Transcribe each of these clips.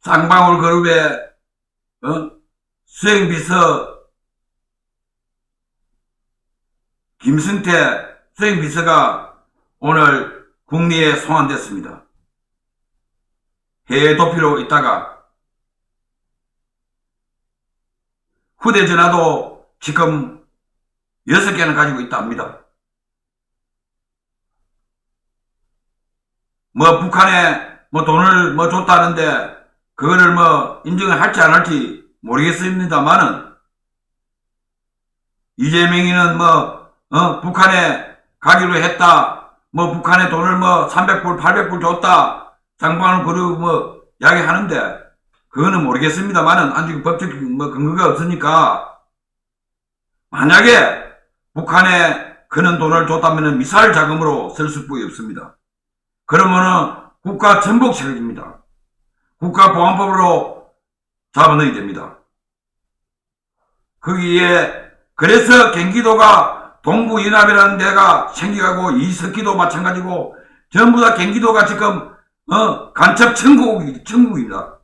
쌍방울 그룹의 어? 수행비서 김승태 수행비서가 오늘 국리에 송환됐습니다. 해외 도피로 있다가 휴대전화도 지금 6개는 가지고 있다 합니다. 뭐 북한에 뭐 돈을 뭐 줬다는데 그거를 뭐 인정을 할지 안 할지 모르겠습니다만은 이재명이는 뭐 어, 북한에 가기로 했다. 뭐 북한에 돈을 뭐 300불, 800불 줬다. 장관을 그러고 뭐 이야기하는데 그거는 모르겠습니다만은 아직 법적 뭐 근거가 없으니까 만약에 북한에 그는 돈을 줬다면 미사일 자금으로 쓸 수밖에 없습니다. 그러면은 국가 전복 세력입니다. 국가보안법으로 잡아넣어야 됩니다. 거기에 그래서 경기도가 동부연합이라는 데가 생겨가고 이석기도 마찬가지고 전부 다 경기도가 지금 어 간첩 천국 천국입니다.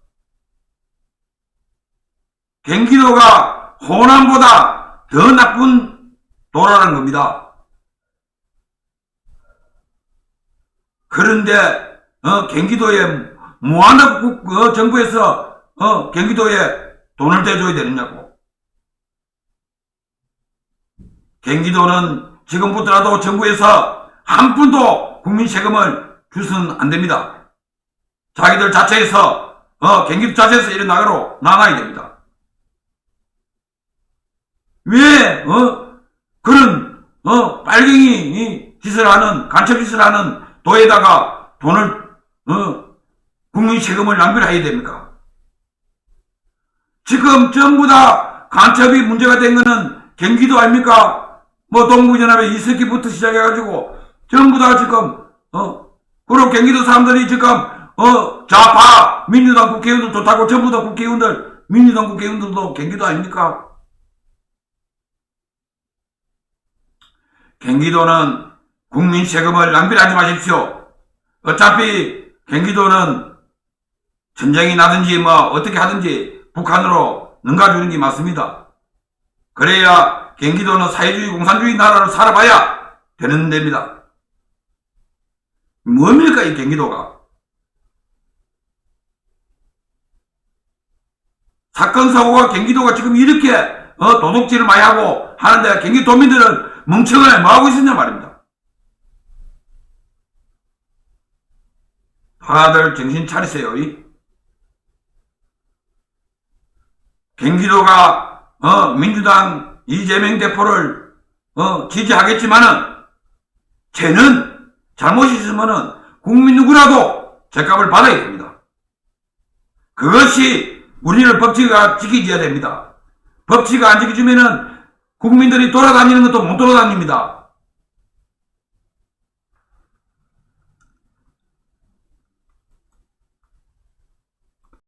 경기도가 호남보다 더 나쁜 도라는 겁니다. 그런데 어, 경기도에 뭐하나 국- 어, 정부에서 어, 경기도에 돈을 대줘야 되느냐고. 경기도는 지금부터라도 정부에서 한 푼도 국민 세금을 주서는 안 됩니다. 자기들 자체에서 어, 경기도 자체에서 이런 나가로 나가야 됩니다. 왜 어, 그런 어, 빨갱이 이 짓을 하는 간첩 짓을 하는 도에다가 돈을 어, 국민 세금을 낭비를 해야 됩니까? 지금 전부 다 간첩이 문제가 된 거는 경기도 아닙니까? 뭐 동부연합의 이석기부터 시작해가지고 전부 다 지금 어 그리고 경기도 사람들이 지금 어 좌파 민주당 국회의원들 좋다고 전부 다 국회의원들 민주당 국회의원들도 경기도 아닙니까? 경기도는 국민 세금을 낭비하지 마십시오. 어차피 경기도는 전쟁이 나든지 뭐 어떻게 하든지 북한으로 능가주는 게 맞습니다. 그래야 경기도는 사회주의 공산주의 나라로 살아봐야 되는 데입니다. 뭡니까 이 경기도가? 사건 사고가 경기도가 지금 이렇게 어, 도둑질을 많이 하고 하는데 경기도민들은 멍청하게 뭐하고 있었냐 말입니다. 다들 정신 차리세요. 이. 경기도가 어, 민주당 이재명 대표를 어, 지지하겠지만은 쟤는 잘못이 있으면은 국민 누구라도 죄값을 받아야 됩니다. 그것이 우리를 법치가 지켜줘야 됩니다. 법치가 안 지켜주면은 국민들이 돌아다니는 것도 못 돌아다닙니다.